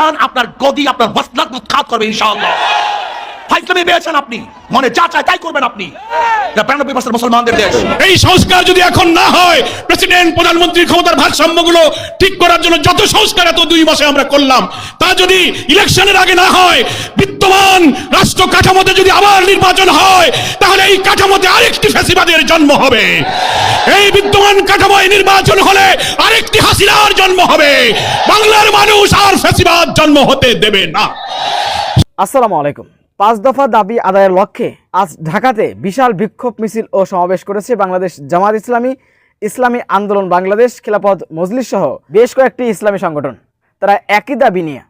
চান আপনার গদি আপনার মসলাক খাত করবে ইনশাআল্লাহ। ফাইসলামে পেয়েছেন আপনি। মনে যা চায় তাই করবেন আপনি। বিরানব্বই পার্সেন্ট মুসলমানদের দেশ। এই সংস্কার যদি এখন না হয় প্রেসিডেন্ট প্রধানমন্ত্রীর ক্ষমতার ভারসাম্যগুলো ঠিক করার জন্য যত সংস্কার এত দুই মাসে আমরা করলাম তা যদি ইলেকশনের আগে না হয় বিদ্যমান রাষ্ট্র কাঠামোতে যদি আবার নির্বাচন হয় তাহলে এই কাঠামোতে আরেকটি ফ্যাসিবাদের জন্ম হবে। এই বিদ্যমান কাঠামোয় নির্বাচন হলে আরেকটি হাসিনার জন্ম হবে। বাংলার মানুষ আর ফ্যাসিবাদ জন্ম হতে দেবে না। আসসালামু আলাইকুম। পাঁচ দফা দাবি আদায়ের লক্ষ্যে আজ ঢাকাতে বিশাল বিক্ষোভ মিছিল ও সমাবেশ করেছে বাংলাদেশ জামাত ইসলামী ইসলামী আন্দোলন বাংলাদেশ খেলাপথ মজলিস সহ বেশ কয়েকটি ইসলামী সংগঠন। তারা একই দাবি নিয়ে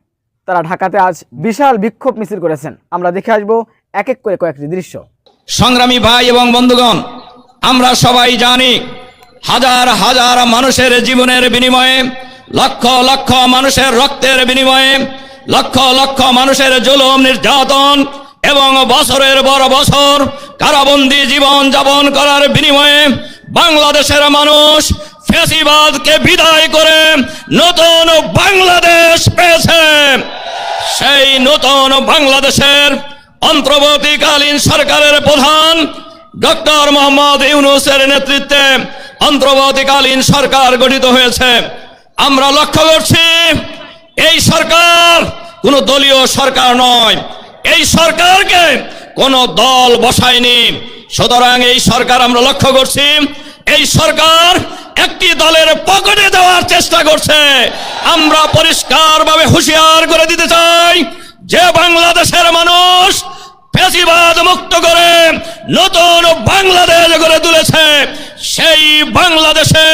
তারা ঢাকাতে আজ বিশাল বিক্ষোভ মিছিল করেছেন। আমরা দেখে আসব এক এক করে কয়েকটি দৃশ্য। সংগ্রামী ভাই এবং বন্ধুগণ, আমরা সবাই জানি হাজার হাজার মানুষের জীবনের বিনিময়ে, লক্ষ লক্ষ মানুষের রক্তের বিনিময়ে লক্ষ লক্ষ মানুষের জুলুম, নির্যাতন এবং বছরের বড় বছর কারাবন্দি জীবন যাপন করার বিনিময়ে বাংলাদেশের মানুষ ফেসিবাদকে বিদায় করে নতুন বাংলাদেশ পেয়েছে। সেই নতুন বাংলাদেশের অন্তর্বর্তীকালীন সরকারের প্রধান ডক্টর মোহাম্মদ ইউনুসের নেতৃত্বে অন্তর্বর্তীকালীন সরকার গঠিত হয়েছে। আমরা লক্ষ্য করছি, এই সরকার কোন দলীয় সরকার নয়। এই সরকারকে কোন দল বসায়নি। সুতরাং এই সরকার আমরা লক্ষ্য করছি, এই সরকার একটি দলের পকেটে দেওয়ার চেষ্টা করছে। আমরা পরিষ্কারভাবে হুঁশিয়ার করে দিতে চাই যে বাংলাদেশের মানুষ ফেসিবাদ মুক্ত করে নতুন বাংলাদেশ গড়ে তুলেছে। সেই বাংলাদেশে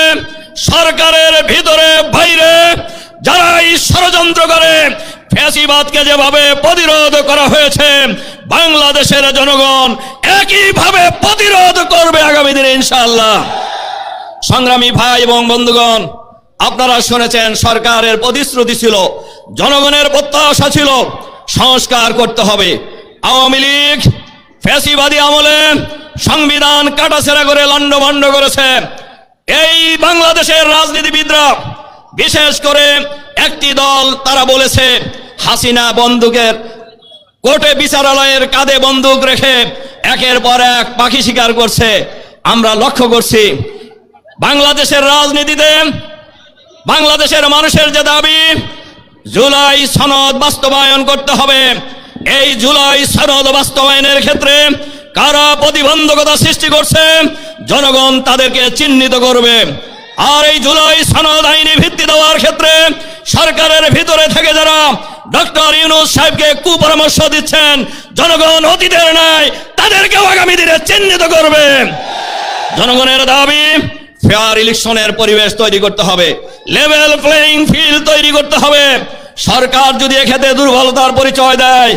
সরকারের ভিতরে, বাইরে যারা এই ষড়যন্ত্র করে ফ্যাসিবাদকে যেভাবে প্রতিরোধ করা হয়েছে, বাংলাদেশের জনগণ একইভাবে প্রতিরোধ করবে আগামী দিনে, ইনশাআল্লাহ। সংগ্রামী ভাই এবং বন্ধুগণ, আপনারা শুনেছেন সরকারের প্রতিশ্রুতি ছিল, জনগণের প্রত্যাশা ছিল, সংস্কার করতে হবে। আওয়ামী লীগ ফ্যাসিবাদী আমলে সংবিধান কাটাছেড়া করে লণ্ডভণ্ড করেছে। এই বাংলাদেশের রাজনীতিবিদরা বিশেষ করে একটি দল তারা বলেছে, হাসিনা বন্দুকের কোর্টে বিচারালয়ের কাঁধে বন্দুক রেখে একের পর এক পাখি শিকার করছে। আমরা লক্ষ্য করছি, বাংলাদেশের রাজনীতিতে বাংলাদেশের মানুষের যে দাবি, জুলাই সনদ বাস্তবায়ন করতে হবে। এই জুলাই সনদ বাস্তবায়নের ক্ষেত্রে কারা প্রতিবন্ধকতা সৃষ্টি করছে, জনগণ তাদেরকে চিহ্নিত করবে। আর এই জুলাই সনদ আইনি ভিত্তি দেওয়ার ক্ষেত্রে সরকারের ভিতরে থেকে যারা ডক্টর ইউনুস সাহেবকে কুপরামর্শ দিচ্ছেন, জনগণ অতীতের নাই তাদেরকেও আগামী দিনে চিহ্নিত করবে। জনগণের দাবি ফেয়ার ইলেকশনের পরিবেশ তৈরি করতে হবে লেভেল প্লেইং ফিল্ড তৈরি করতে হবে। সরকার যদি এক্ষেত্রে দুর্বলতার পরিচয় দেয়,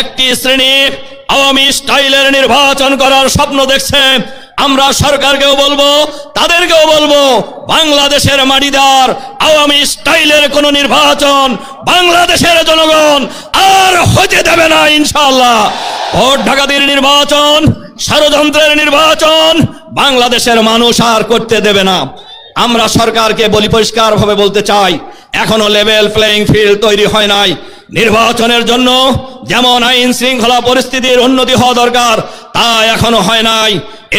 একটি শ্রেণি আওয়ামী স্টাইলের নির্বাচন করার স্বপ্ন দেখছে আমরা সরকারকেও বলব, তাদেরকেও বলব, বাংলাদেশের মাটিদার আওয়ামী স্টাইলের কোন নির্বাচন বাংলাদেশের জনগণ আর হতে দেবে না ইনশাল্লাহ ভোট ডাকাতির নির্বাচন, ষড়যন্ত্রের নির্বাচন বাংলাদেশের মানুষ আর করতে দেবে না। আমরা সরকারকে বলি পরিষ্কার ভাবে বলতে চাই, এখনও লেভেল প্লেইং ফিল্ড তৈরি হয় নাই। নির্বাচনের জন্য যেমন আইন শৃঙ্খলা পরিস্থিতির উন্নতি হওয়া দরকার, তা এখনও হয় নাই।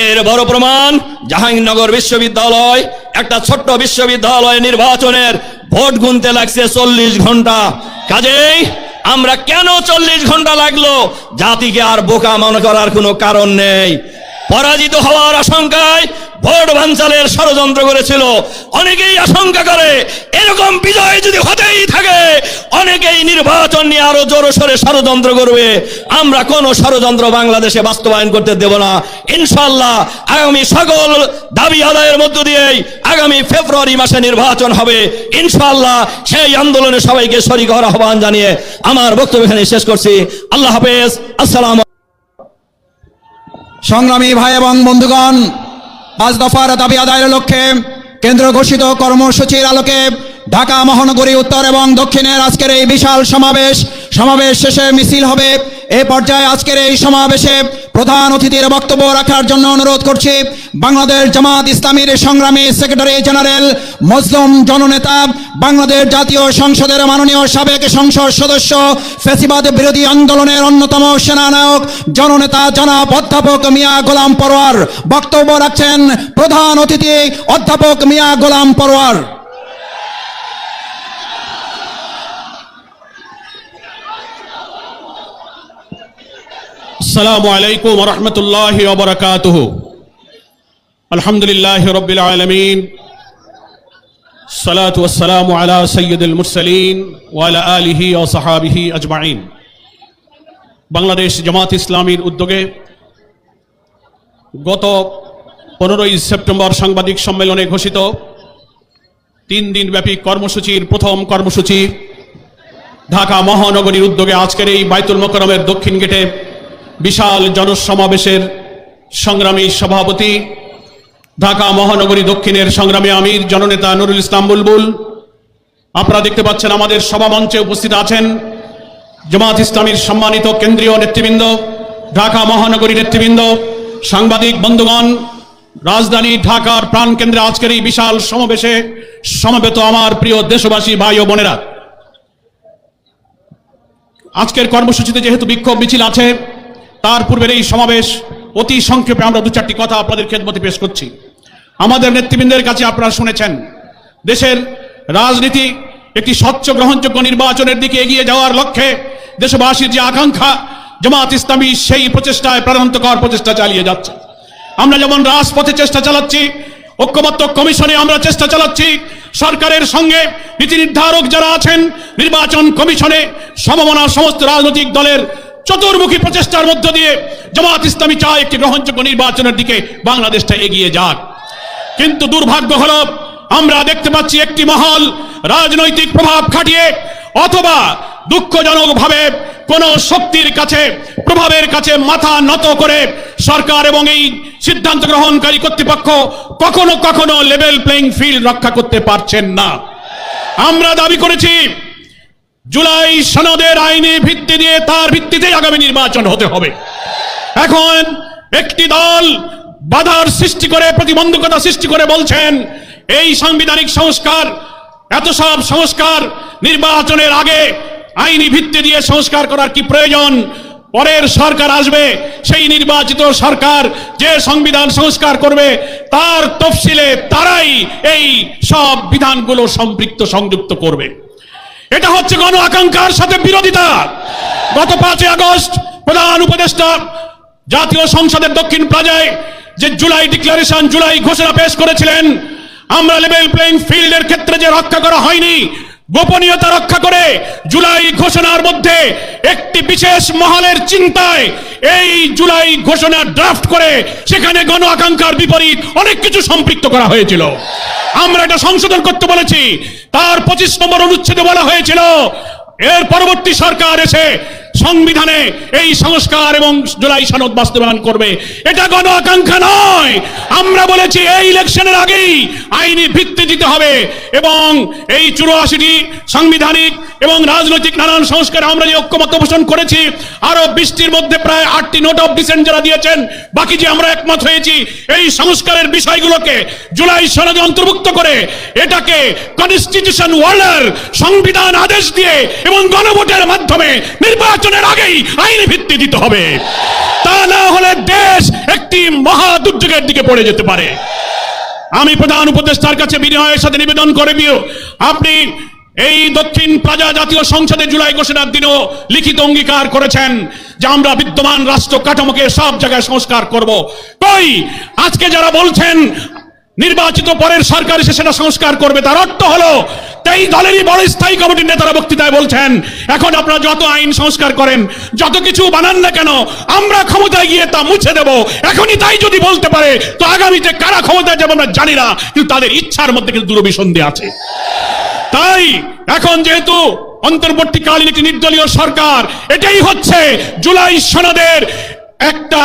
এর বড় প্রমাণ জাহাঙ্গীরনগর বিশ্ববিদ্যালয়, একটা ছোট্ট বিশ্ববিদ্যালয় নির্বাচনের ভোট গুনতে লাগছে চল্লিশ ঘণ্টা। কাজেই আমরা কেন চল্লিশ ঘণ্টা লাগল? জাতিকে আর বোকা মনে করার কোনো কারণ নেই। পরাজিত হওয়ার আশঙ্কায় ভোট বাঞ্চালের ষড়যন্ত্র করেছিল। অনেকেই আশঙ্কা করে, এরকম বিজয় যদি হতেই থাকে, অনেকেই নির্বাচন নিয়ে আরও জোর সরে ষড়যন্ত্র করবে। আমরা কোন ষড়যন্ত্র বাংলাদেশে বাস্তবায়ন করতে দেব না। ইনশাল্লাহ আগামী সকল দাবি আদায়ের মধ্য দিয়েই আগামী ফেব্রুয়ারি মাসে নির্বাচন হবে। ইনশাল্লাহ সেই আন্দোলনে সবাইকে শরিক হওয়ার আহ্বান জানিয়ে আমার বক্তব্য এখানে শেষ করছি। আল্লাহ হাফেজ। আসসালাম সংগ্রামী ভাই এবং বন্ধুগণ পাঁচ দফার দাবি আদায়ের লক্ষ্যে কেন্দ্র ঘোষিত কর্মসূচির আলোকে ঢাকা মহানগরী উত্তর এবং দক্ষিণের আজকের এই বিশাল সমাবেশ সমাবেশ শেষে মিছিল হবে। এ পর্যায়ে আজকের এই সমাবেশে প্রধান অতিথির বক্তব্য রাখার জন্য অনুরোধ করছি, বাংলাদেশ জামাত ইসলামীর সংগ্রামী সেক্রেটারি জেনারেল মজলুম জননেতা, বাংলাদেশ জাতীয় সংসদের মাননীয় সাবেক সংসদ সদস্য, ফেসিবাদ বিরোধী আন্দোলনের অন্যতম সেনানায়ক, জননেতা জনাব অধ্যাপক মিয়া গোলাম পরোয়ার। বক্তব্য রাখছেন প্রধান অতিথি অধ্যাপক মিয়া গোলাম পরোয়ার। আসসালামু আলাইকুম রহমতুল্লাহ ওবরকাত আলহামদুলিল্লাহ রবিল আলমিন। সালাত ওসালাম আলা সৈয়দুল মুরসলিন ওয়ালা আলিহি ও সাহাবিহি আজমাইন। বাংলাদেশ জামাত ইসলামীর উদ্যোগে গত পনেরোই সেপ্টেম্বর সাংবাদিক সম্মেলনে ঘোষিত তিন দিনব্যাপী কর্মসূচির প্রথম কর্মসূচি ঢাকা মহানগরীর উদ্যোগে আজকের এই বাইতুল মকরমের দক্ষিণ গেটে বিশাল জনসমাবেশের সংগ্রামী সভাপতি, ঢাকা মহানগরী দক্ষিণের সংগ্রামী আমির, জননেতা নুরুল ইসলাম বুলবুল। আপনারা দেখতে পাচ্ছেন আমাদের সভামঞ্চে উপস্থিত আছেন জামাত ইসলামীর সম্মানিত কেন্দ্রীয় নেতৃবৃন্দ, ঢাকা মহানগরী নেতৃবৃন্দ, সাংবাদিক বন্ধুগণ, রাজধানী ঢাকার প্রাণকেন্দ্রে আজকের এই বিশাল সমাবেশে সমবেত আমার প্রিয় দেশবাসী ভাই ও বোনেরা। আজকের কর্মসূচিতে যেহেতু বিক্ষোভ মিছিল আছে তার পূর্বের এই সমাবেশ অতি সংক্ষেপে আমরা দু চারটি কথা আপনাদের খেদমতে পেশ করছি। আমাদের নেতৃবৃন্দের কাছে আপনারা শুনেছেন, দেশের রাজনীতি একটি স্বচ্ছ গ্রহণযোগ্য নির্বাচনের দিকে এগিয়ে যাওয়ার লক্ষ্যে দেশবাসীর যে আকাঙ্ক্ষা, জামাত ইসলামী সেই প্রচেষ্টায় প্রাণান্তকর প্রচেষ্টা চালিয়ে যাচ্ছে। আমরা যেমন রাজপথে চেষ্টা চালাচ্ছি, ঐক্যবদ্ধ কমিশনে আমরা চেষ্টা চালাচ্ছি, সরকারের সঙ্গে নীতি নির্ধারক যারা আছেন, নির্বাচন কমিশনে সমমনা সমস্ত রাজনৈতিক দলের চতুর্মুখী প্রচেষ্টার মধ্য দিয়ে জামাত ইসলামী চায় একটি গ্রহণযোগ্য নির্বাচনের দিকে বাংলাদেশটা এগিয়ে যাক। কিন্তু দুর্ভাগ্য হল, আমরা দেখতে পাচ্ছি একটি মহল রাজনৈতিক প্রভাব খাটিয়ে অথবা দুঃখজনকভাবে কোন শক্তির কাছে, প্রভাবের কাছে মাথা নত করে সরকার এবং এই সিদ্ধান্ত গ্রহণকারী কর্তৃপক্ষ কখনো কখনো লেভেল প্লেইং ফিল্ড রক্ষা করতে পারছেন না। আমরা দাবি করেছি জুলাই সনদের আইনি ভিত্তি দিয়ে তার ভিত্তিতে আগামী নির্বাচন হতে হবে। এখন একটি দল বাধার সৃষ্টি করে, প্রতিবন্ধকতা সৃষ্টি করে বলছেন, এই সাংবিধানিক সংস্কার, এত সব সংস্কার নির্বাচনের আগে আইনি ভিত্তি দিয়ে সংস্কার করার কি প্রয়োজন? পরের সরকার আসবে, সেই নির্বাচিত সরকার যে সংবিধান সংস্কার করবে, তার তফসিলে তারাই এই সব বিধানগুলো সম্পৃক্ত সংযুক্ত করবে। এটা হচ্ছে গণ আকাঙ্ক্ষার সাথে বিরোধিতা। গত পাঁচই আগস্ট প্রধান উপদেষ্টা জাতীয় সংসদের দক্ষিণ প্লাজায় যে জুলাই ডিক্লারেশন, জুলাই ঘোষণা পেশ করেছিলেন, আমরা লেভেল প্লেইং ফিল্ডের ক্ষেত্রে যে রক্ষা করা হয়নি গোপনীয়তা রক্ষা করে জুলাই ঘোষণার মধ্যে একটি বিশেষ মহলের চিন্তায় এই জুলাই ঘোষণা ড্রাফট করে সেখানে গণ আকাঙ্ক্ষার বিপরীত অনেক কিছু সম্পৃক্ত করা হয়েছিল। আমরা এটা সংশোধন করতে বলেছি। তার পঁচিশ নম্বর অনুচ্ছেদে বলা হয়েছিল, এর পরবর্তী সরকার এসে সংবিধানে এই সংস্কার এবং জুলাই সনদ বাস্তবায়ন করবে। এটা গণ আকাঙ্ক্ষা নয়। আমরা বলেছি এই ইলেকশনের আগেই আইনি ভিত্তি দিতে হবে এবং এই চুরাশিটি সাংবিধানিক এবং রাজনৈতিক নানান সংস্কার আমরা যে ঐক্যমত পোষণ করেছি আরও বৃষ্টির মধ্যে প্রায় আটটি নোট অফ ডিসেন্ট যারা দিয়েছেন, বাকি যে আমরা একমত হয়েছি, এই সংস্কারের বিষয়গুলোকে জুলাই সনদে অন্তর্ভুক্ত করে এটাকে কনস্টিটিউশন ওয়ার্ল্ডার সংবিধান আদেশ দিয়ে এবং গণভোটের মাধ্যমে নির্বাচনের আগেই আইনি ভিত্তি দিতে হবে। তা না হলে দেশ একটি মহা দুর্যোগের দিকে পড়ে যেতে পারে। আমি প্রধান উপদেষ্টার কাছে বিনয়ের সাথে নিবেদন করে দিও, আপনি এই দক্ষিণ প্রজা জাতীয় সংসদে জুলাই ঘোষণার দিনও লিখিত অঙ্গীকার করেছেন যে আমরা বিদ্যমান রাষ্ট্র কাঠামোকে সব জায়গায় সংস্কার করব। কই? আজকে যারা বলছেন, নির্বাচিত পরের সরকার এসে সেটা সংস্কার করবে, তার অর্থ হলো এই দলেরই বড় স্থায়ী কমিটির নেতারা বক্তৃতায় বলছেন, এখন আপনারা যত আইন সংস্কার করেন, যত কিছু বানান না কেন, আমরা ক্ষমতায় গিয়ে তা মুছে দেব। এখনই তাই যদি বলতে পারে, তো আগামীতে কারা ক্ষমতায় যাবে আমরা জানি না, কিন্তু তাদের ইচ্ছার মধ্যে কিন্তু দুরবিসন্ধি আছে। তাই এখন যেহেতু অন্তর্বর্তীকালীন একটি নির্দলীয় সরকার, এটাই হচ্ছে জুলাই সনদের একটা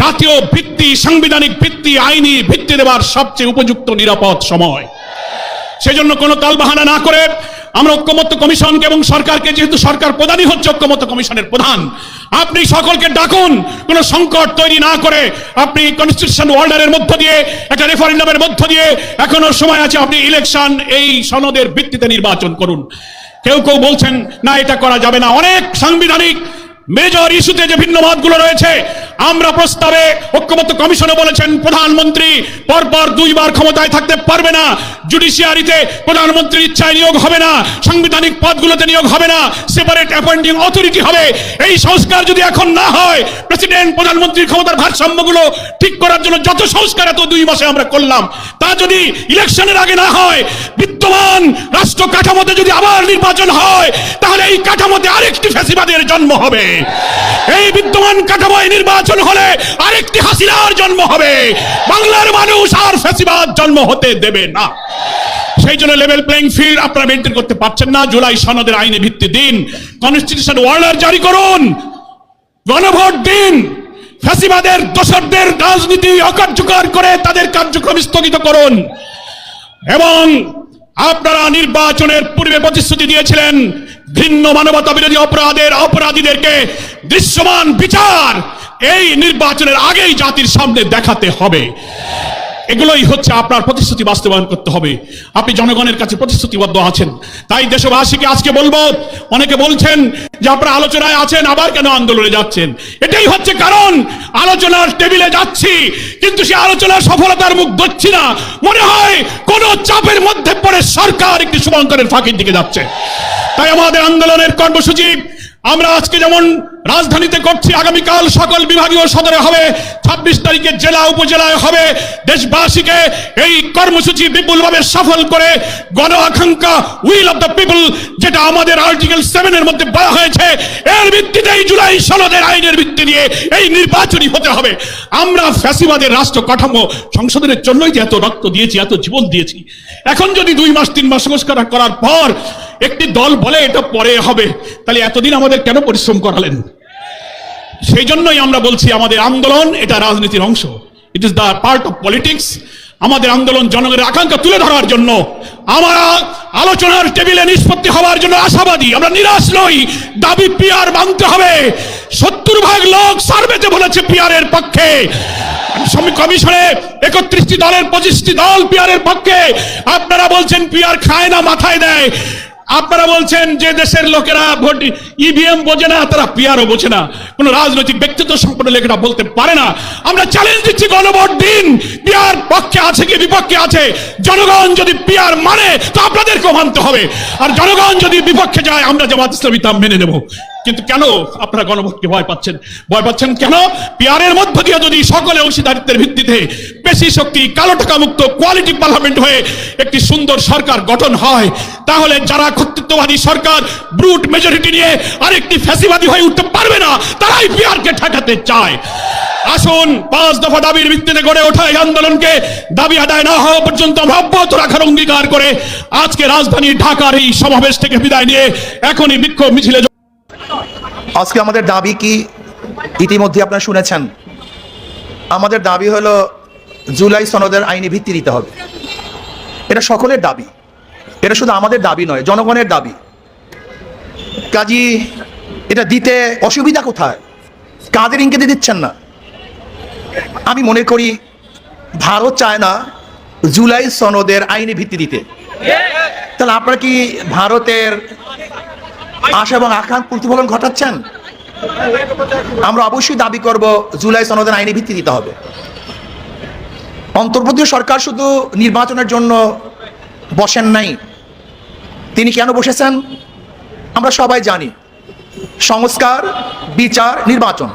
জাতীয় ভিত্তি, সাংবিধানিক ভিত্তি, আইনি ভিত্তি দেওয়ার সবচেয়ে উপযুক্ত নিরাপদ সময়। সেজন্য কোনো তালবাহানা না করে আমরা ঐক্যমত্য কমিশনকে এবং সরকারকে, যেহেতু সরকার প্রধানই হচ্ছে ঐক্যমত্য কমিশনের প্রধান, আপনি সকলকে ডাকুন, কোনো সংকট তৈরি না করে আপনি কনস্টিটিউশন অর্ডারের মধ্য দিয়ে, একটা রেফারেন্ডামের মধ্য দিয়ে এখনও সময় আছে, আপনি ইলেকশন এই সনদের ভিত্তিতে নির্বাচন করুন। কেউ কেউ বলছেন, না, এটা করা যাবে না। অনেক সাংবিধানিক মেজর ইস্যুতে যে ভিন্ন মতগুলো রয়েছে, আমরা প্রস্তাবে ঐক্যমত্য কমিশনে বলেছেন, প্রধানমন্ত্রী পরপর দুইবার ক্ষমতায় থাকতে পারবে না, জুডিশিয়ারিতে প্রধানমন্ত্রীর ইচ্ছায় নিয়োগ হবে না, সাংবিধানিক পদগুলোতে নিয়োগ হবে না, সেপারেট অ্যাপয়েন্টিং অথরিটি হবে। এই সংস্কার যদি এখন না হয়, প্রেসিডেন্ট, প্রধানমন্ত্রীর ক্ষমতার ভারসাম্যগুলো ঠিক করার জন্য যত সংস্কার এত দুই মাসে আমরা করলাম। তা যদি ইলেকশনের আগে না হয়, বিদ্যমান রাষ্ট্র কাঠামোতে যদি আবার নির্বাচন হয় তাহলে এই কাঠামোতে আরেকটি ফ্যাসিবাদের জন্ম হবে। এই বিদ্যমান কাঠামোয় নির্বাচন হলে আরেকটি হাসিনার জন্ম হবে। বাংলার মানুষ আর ফ্যাসিবাদ জন্ম হতে দেবে না। সেই জন্য লেভেল প্লেইং ফিল্ড আপনারা মেনটেন করতে পারছেন না। জুলাই সনদের আইনে ভিত্তি দিন। কনস্টিটিউশন অর্ডার জারি করুন। গণভোট দিন। ফ্যাসিবাদের দোসরদের রাজনীতি অকার্যকর করে তাদের কার্যক্রম স্থগিত করুন। এবং আপনারা নির্বাচনের পূর্বে প্রতিশ্রুতি দিয়েছিলেন ভিন্ন মানবতা বিরোধী অপরাধের অপরাধীদেরকে দৃশ্যমান বিচার এই নির্বাচনের আগেই জাতির সামনে দেখাতে হবে। এগুলোই হচ্ছে আপনার প্রতিশ্রুতি বাস্তবায়ন করতে হবে। আপনি জনগণের কাছে প্রতিশ্রুতিবদ্ধ আছেন। তাই দেশবাসীকে আজকে বলব, অনেকে বলছেন যে আপনারা আলোচনায় আছেন, আবার কেন আন্দোলনে যাচ্ছেন? এটাই হচ্ছে কারণ, আলোচনার টেবিলে যাচ্ছি, কিন্তু সে আলোচনার সফলতার মুখ ধরছি না। মনে হয় কোন চাপের মধ্যে পড়ে সরকার একটি শুভঙ্করের ফাঁকির দিকে যাচ্ছে। তাই আমাদের আন্দোলনের কর্মসূচি আমরা আজকে যেমন রাজধানীতে করছি, আগামীকাল সকল বিভাগীয় সদরে হবে। ছাব্বিশ তারিখে জেলা উপজেলায় হবে। দেশবাসীকে এই কর্মসূচি বিপুলভাবে সফল করে গণ আকাঙ্ক্ষা, উইল অফ দ্য পিপল, যেটা আমাদের আর্টিকেল সেভেনের মধ্যে বলা হয়েছে, এর ভিত্তিতেই জুলাই সনদের আইনের ভিত্তি নিয়ে এই নির্বাচনী হতে হবে। আমরা ফ্যাসিবাদের রাষ্ট্র কাঠামো সংশোধনের জন্যই যে এত রক্ত দিয়েছি, এত জীবন দিয়েছি। এখন যদি দুই মাস, তিন মাস সংস্কার করার পর একটি দল বলে এটা পরে হবে। তাহলে এতদিন আমাদের কেন পরিশ্রম করালেন? সেই জন্যই আমরা বলছি, আমাদের আন্দোলন এটা রাজনীতির অংশ। It is the part of politics আমাদের আন্দোলন জনগণের আকাঙ্ক্ষা তুলে ধরার জন্য, আমরা আলোচনার টেবিলে নিষ্পত্তি হওয়ার জন্য আশাবাদী। আমরা নিরাশ নই, দাবি পিয়ার মানতে হবে। সত্তর ভাগ লোক সার্ভেতে বলেছে পিয়ারের পক্ষে। কমিশনে একত্রিশটি দলের পঁচিশটি দল পিয়ারের পক্ষে। আপনারা বলছেন পিয়ার খায় না, মাথায় দেয়। আপনারা বলছেন যে দেশের লোকেরা ভোট ইভিএম বোঝে না, তারা পিয়ারও বোঝে না। কোন রাজনৈতিক ব্যক্তিত্ব সম্পন্ন লোকেরা বলতে পারে না। আমরা চ্যালেঞ্জ দিচ্ছি গণভোট দিন। পিয়ার পক্ষে আছে কি বিপক্ষে আছে? জনগণ যদি পিয়ার মানে তো আপনাদেরকেও মানতে হবে। আর জনগণ যদি বিপক্ষে যায়, আমরা জামাত ইসলামী তা মেনে নেব। কিন্তু কেন আপনারা গণভোটকে ভয় পাচ্ছেন? ভয় পাচ্ছেন কেন? পিয়ারের মধ্য দিয়ে যদি সকলে অংশীদারিত্বের ভিত্তিতে বেশি শক্তি, কালো টাকা মুক্ত কোয়ালিটি পার্লামেন্ট হয়ে একটি সুন্দর সরকার গঠন হয়, তাহলে যারা কর্তৃত্ববাদী সরকার ব্রুট মেজরিটি নিয়ে আরেকটি ফ্যাসিবাদী হয়ে উঠতে পারবে না, তারাই পিয়ারকে ঠেকাতে চায়। আসুন, পাঁচ দফা দাবির ভিত্তিতে গড়ে ওঠা এই আন্দোলনকে দাবি আদায় না হওয়া পর্যন্ত আমরা অব্যাহত রাখার অঙ্গীকার করে আজকে রাজধানী ঢাকার এই সমাবেশ থেকে বিদায় নিয়ে এখনই বিক্ষোভ মিছিলে আজকে আমাদের দাবি কি ইতিমধ্যে আপনারা শুনেছেন। আমাদের দাবি হলো জুলাই সনদের আইনি ভিত্তি দিতে হবে। এটা সকলের দাবি। এটা শুধু আমাদের দাবি নয়, জনগণের দাবি। কাজী, এটা দিতে অসুবিধা কোথায়? কাদের ইঙ্গিতে দিচ্ছেন না? আমি মনে করি ভারত চায় না জুলাই সনদের আইনি ভিত্তি দিতে। তাহলে আপনারা কি ভারতের আশা এবং আকাঙ্ক্ষা প্রতিফলন ঘটাচ্ছেন। আমরা অবশ্যই দাবি করব, জুলাই সনদের আইনি ভিত্তি দিতে হবে। অন্তর্বর্তী সরকার শুধু নির্বাচনের জন্য বসেন নাই, তিনি কেন বসেছেন? আমরা সবাই জানি, সংস্কার, বিচার, নির্বাচন।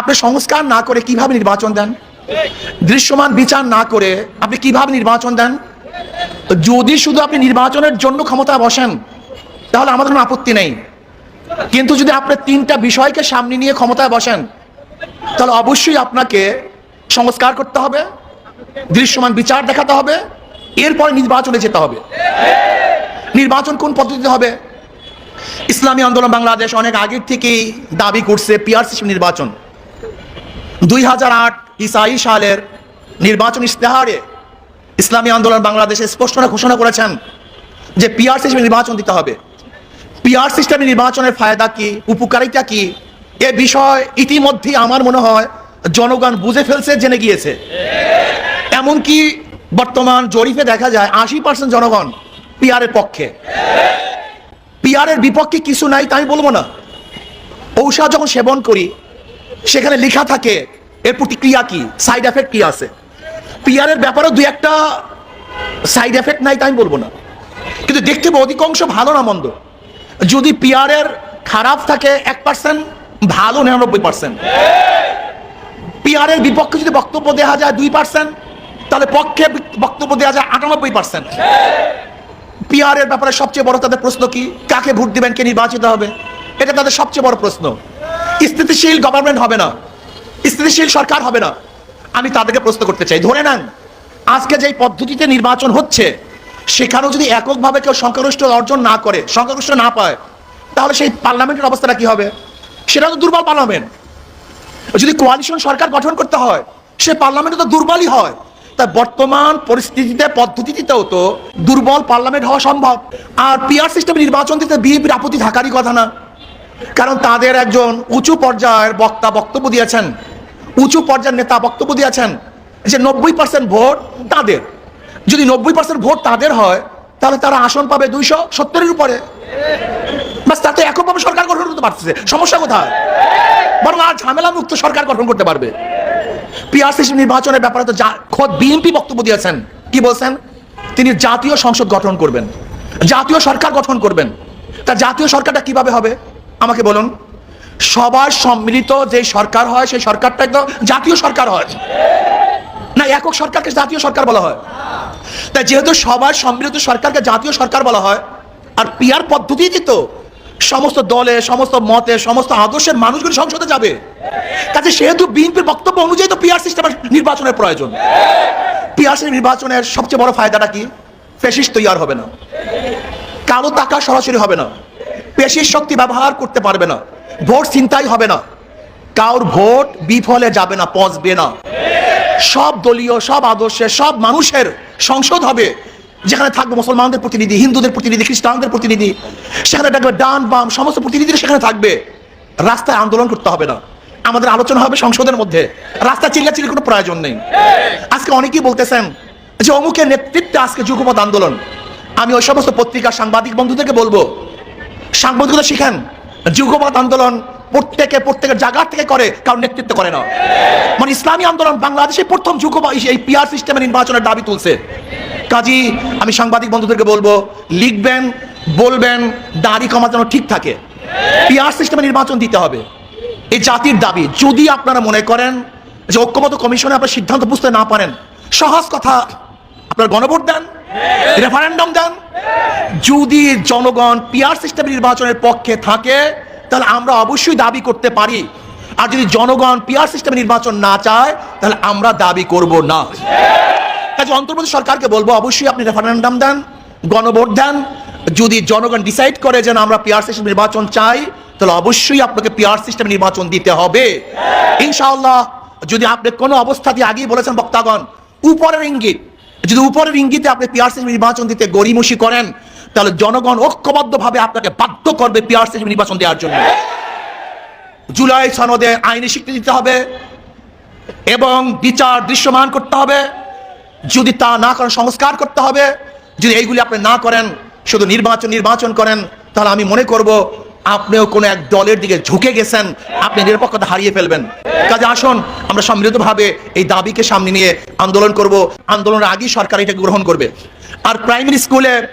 আপনি সংস্কার না করে কীভাবে নির্বাচন দেন? দৃশ্যমান বিচার না করে আপনি কীভাবে নির্বাচন দেন? যদি শুধু আপনি নির্বাচনের জন্য ক্ষমতায় বসেন তাহলে আমাদের কোনো আপত্তি নেই। কিন্তু যদি আপনি তিনটা বিষয়কে সামনে নিয়ে ক্ষমতায় বসেন, তাহলে অবশ্যই আপনাকে সংস্কার করতে হবে, দৃশ্যমান বিচার দেখাতে হবে, এরপরে নির্বাচনে যেতে হবে। নির্বাচন কোন পদ্ধতিতে হবে? ইসলামী আন্দোলন বাংলাদেশ অনেক আগের থেকেই দাবি করছে পিআর সিস্টেম নির্বাচন। দুই হাজার আট ইসাই সালের নির্বাচন ইশতেহারে ইসলামী আন্দোলন বাংলাদেশে স্পষ্ট ঘোষণা করেছেন যে পিআর সিস্টেমে নির্বাচন দিতে হবে। পিআর সিস্টেমে নির্বাচনের ফায়দা কি? উপকারিতা কি? এ বিষয় ইতিমধ্যেই আমার মনে হয় জনগণ বুঝে ফেলছে, জেনে গিয়েছে। এমনকি বর্তমান জরিপে দেখা যায় আশি পার্সেন্ট জনগণ পিআরের পক্ষে। পিআরের বিপক্ষে কিছু নাই তাই বলব না। ঔষধ যখন সেবন করি, সেখানে লেখা থাকে, এর প্রতিক্রিয়া কি? সাইড এফেক্ট কি আছে? পিআরের ব্যাপারে দুই একটা সাইড এফেক্ট নাই তাই বলব না। কিন্তু দেখতে অধিকাংশ ভালো না, মন্দ। যদি পিআরের খারাপ থাকে এক পার্সেন্ট ভালো নিরানব্বই পার্সেন্ট পিআরের বিপক্ষে যদি বক্তব্য দেওয়া যায় দুই পার্সেন্ট তাহলে পক্ষে বক্তব্য দেওয়া যায় আটানব্বই পার্সেন্ট পিআরের ব্যাপারে সবচেয়ে বড় তাদের প্রশ্ন কি? কাকে ভোট দিবেন? কে নির্বাচিত হবে? এটা তাদের সবচেয়ে বড় প্রশ্ন। স্থিতিশীল গভর্নমেন্ট হবে না। স্থিতিশীল সরকার হবে না। আমি তাদেরকে প্রশ্ন করতে চাই। ধরে নেন, আজকে যেই পদ্ধতিতে নির্বাচন হচ্ছে সেখানেও যদি এককভাবে কেউ সংখ্যাগরিষ্ঠ অর্জন না করে সংখ্যাগরিষ্ঠ না পায়, তাহলে সেই পার্লামেন্টের অবস্থাটা কি হবে? সেটা তো দুর্বল পার্লামেন্ট। যদি কোয়ালিশন সরকার গঠন করতে হয়, সে পার্লামেন্ট তো দুর্বলই হয়। তাই বর্তমান পরিস্থিতিতে, পদ্ধতিতেও তো দুর্বল পার্লামেন্ট হওয়া সম্ভব। আর পিআর সিস্টেম নির্বাচন দিতে বিএনপির আপত্তি থাকারই কথা না। কারণ তাদের একজন উঁচু পর্যায়ের বক্তা বক্তব্য দিয়েছেন। উঁচু পর্যায়ের নেতা বক্তব্য দিয়েছেন যে নব্বই পার্সেন্ট ভোট তাদের। যদি নব্বই পার্সেন্ট ভোট তাদের হয়, তাহলে তারা আসন পাবে দুইশো সত্তরের উপরে। তাতে এককভাবে সরকার গঠন করতে পারতেছে। সমস্যা কোথায়? বরং আর ঝামেলা মুক্ত সরকার গঠন করতে পারবে। পিআর সিস্টেম নির্বাচনের ব্যাপারে তো খোদ বিএনপি বক্তব্য দিয়েছেন। কি বলছেন? তিনি জাতীয় সংসদ গঠন করবেন। জাতীয় সরকার গঠন করবেন। তা জাতীয় সরকারটা কীভাবে হবে? আমাকে বলুন। সবার সম্মিলিত যে সরকার হয়, সেই সরকারটা একদম জাতীয় সরকার হয়। না, একক সরকারকে জাতীয় সরকার বলা হয়। তাই যেহেতু সবার সম্মিলিত সরকারকে জাতীয় সরকার বলা হয়, আর পিয়ার পদ্ধতিতে তো? সমস্ত দলে, সমস্ত মতে, সমস্ত আদর্শের মানুষগুলো সংসদে যাবে। কাজে সেহেতু বিএনপির বক্তব্য অনুযায়ী তো পিআর সিস্টেম নির্বাচনের প্রয়োজন। পিআর নির্বাচনের সবচেয়ে বড় ফায়দাটা কি? ফেসিস তৈয়ার হবে না। কালো টাকা সরাসরি হবে না। পেশির শক্তি ব্যবহার করতে পারবে না। ভোট চিন্তাই হবে না। কাউর ভোট বিফলে যাবে না, পচবে না। সব দলীয়, সব আদর্শে সব মানুষের সংসদ হবে। যেখানে থাকবে মুসলমানদের প্রতিনিধি, হিন্দুদের প্রতিনিধি, খ্রিস্টানদের প্রতিনিধি। সেখানে থাকবে ডান, বাম, সমস্ত প্রতিনিধিরা সেখানে থাকবে। রাস্তায় আন্দোলন করতে হবে না। আমাদের আলোচনা হবে সংসদের মধ্যে। রাস্তা চিল্লাচিল্লি কোনো প্রয়োজন নেই। আজকে অনেকেই বলতেছেন যে অমুকের নেতৃত্বে আজকে যুগপথ আন্দোলন। আমি ওই সমস্ত পত্রিকার সাংবাদিক বন্ধুদেরকে বলব, সাংবাদিকতা শিখেন। যুগপথ আন্দোলন প্রত্যেকে, প্রত্যেকের জায়গার থেকে করে, কারণ নেতৃত্ব করে না। মানে ইসলামী আন্দোলন বাংলাদেশে প্রথম যুগপথ এই পিআর সিস্টেমে নির্বাচনের দাবি তুলছে। কাজী, আমি সাংবাদিক বন্ধুদেরকে বলব, লিখবেন, বলবেন, দাড়ি কমা যেন ঠিক থাকে। পিআর সিস্টেমে নির্বাচন দিতে হবে। এই জাতির দাবি। যদি আপনারা মনে করেন যে ঐক্যমত কমিশনে আপনার সিদ্ধান্ত বুঝতে না পারেন, সহজ কথা আপনার গণভোট দেন? রেফারেন্ডাম দেন? যদি জনগণ পিআর সিস্টেম নির্বাচনের পক্ষে থাকে, তাহলে আমরা অবশ্যই দাবি করতে পারি। আর যদি জনগণ পিআর সিস্টেম নির্বাচন না চায়, তাহলে আমরা দাবি করব না। কাজে অন্তর্বর্তী সরকারকে বলব, অবশ্যই আপনি রেফারেন্ডাম দেন, গণভোট দেন। যদি জনগণ ডিসাইড করে যে না, আমরা পিআর সিস্টেম নির্বাচন চাই, তাহলে অবশ্যই আপনাকে পিআর সিস্টেম নির্বাচন দিতে হবে। ইনশাআল্লাহ, যদি আপনি কোনো অবস্থাতে আগেই বলেছেন, বক্তাগণ, উপরের ইঙ্গিত যদি উপরের ইঙ্গিতে আপনি পিআর সিস্টেম নির্বাচন দিতে গড়িমসি করেন, তাহলে জনগণ ঐক্যবদ্ধভাবে আপনাকে বাধ্য করবে পিআর সিস্টেম নির্বাচন দেওয়ার জন্য। জুলাই সনদে আইনি স্বীকৃতি দিতে হবে এবং বিচার দৃশ্যমান করতে হবে। যদি তা না করেন, সংস্কার করতে হবে। যদি এইগুলি আপনি না করেন, শুধু নির্বাচন নির্বাচন করেন, তাহলে আমি মনে করব আপনিও কোনো এক দলের দিকে ঝুঁকে গেছেন, আপনি নিরপেক্ষতা হারিয়ে ফেলবেন। কাজে আসুন, আমরা সম্মিলিতভাবে এই দাবিকে সামনে নিয়ে আন্দোলন করব। আন্দোলনের আগেই সরকার এটাকে গ্রহণ করবে। আর প্রাইমারি স্কুলে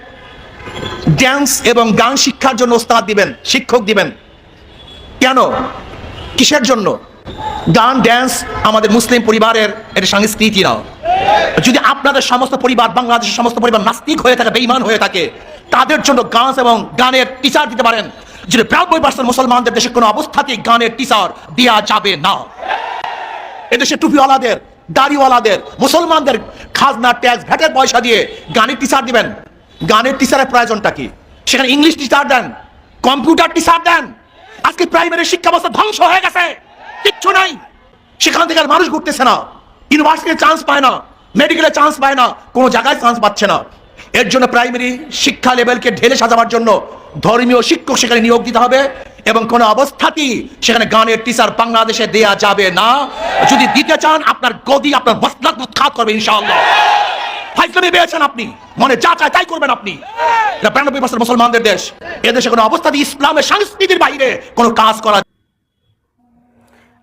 ড্যান্স এবং গান শিক্ষার জন্য ওস্তাদ দিবেন, শিক্ষক দিবেন। কেন? কিসের জন্য? গান ড্যান্স আমাদের মুসলিম পরিবারের এটা সংস্কৃতি না। যদি আপনাদের সমস্ত পরিবার, বাংলাদেশের সমস্ত পরিবার নাস্তিক হয়ে থাকে বেইমান হয়ে থাকে, তাদের জন্য গান এবং গানের টিচার দিতে পারেন। যদি বিরানব্বই পার্সেন্ট মুসলমানদের দেশে কোনো অবস্থাতেই গানের টিচার দেওয়া যাবে না। এদেশে টুপিওয়ালাদের, দাড়িওয়ালাদের, মুসলমানদের খাজনা, ট্যাক্স, ভ্যাটের পয়সা দিয়ে গানের টিচার দিবেন। গানের টিচারের প্রয়োজনটা কি? সেখানে ইংলিশ টিচার দেন কম্পিউটার টিচার দেন। আজকে প্রাইমারি শিক্ষা ব্যবস্থা ধ্বংস হয়ে গেছে। কিচ্ছু নাই। সেখান থেকে আর মানুষ ঘুরতেছে না। ইউনিভার্সিটিতে চান্স পায় না। মেডিকেলে চান্স পায় না। কোনো জায়গায় চান্স পাচ্ছে না। এর জন্য প্রাইমারি শিক্ষা লেভেলকে ঢেলে সাজাবার জন্য ধর্মীয় শিক্ষক সেখানে নিয়োগ দিতে হবে এবং কোনো অবস্থাতেই সেখানে গানের টিচার বাংলাদেশে দেয়া যাবে না। যদি দিতে চান, আপনার গদি, আপনার মসলাক উৎখাত করবে ইনশাআল্লাহ। আপনি। মনে যা চায় তাই করবেন আপনি। বিরানব্বই বছর মুসলমানদের দেশ। এদেশে কোনো অবস্থাতে ইসলামের সংস্কৃতির বাইরে কোনো কাজ করা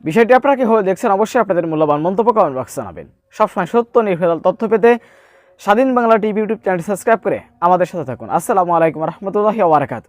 বিষয়টি আপনারা কীভাবে দেখছেন অবশ্যই আপনাদের মূল্যবান মন্তব্য কমেন্ট বক্সে জানাবেন। সবসময় সত্য, নির্ভেজাল তথ্য পেতে স্বাধীন বাংলা টিভি ইউটিউব চ্যানেলটি সাবস্ক্রাইব করে আমাদের সাথে থাকুন। আসসালামু আলাইকুম রহমতুল্লাহি ওবরাকাত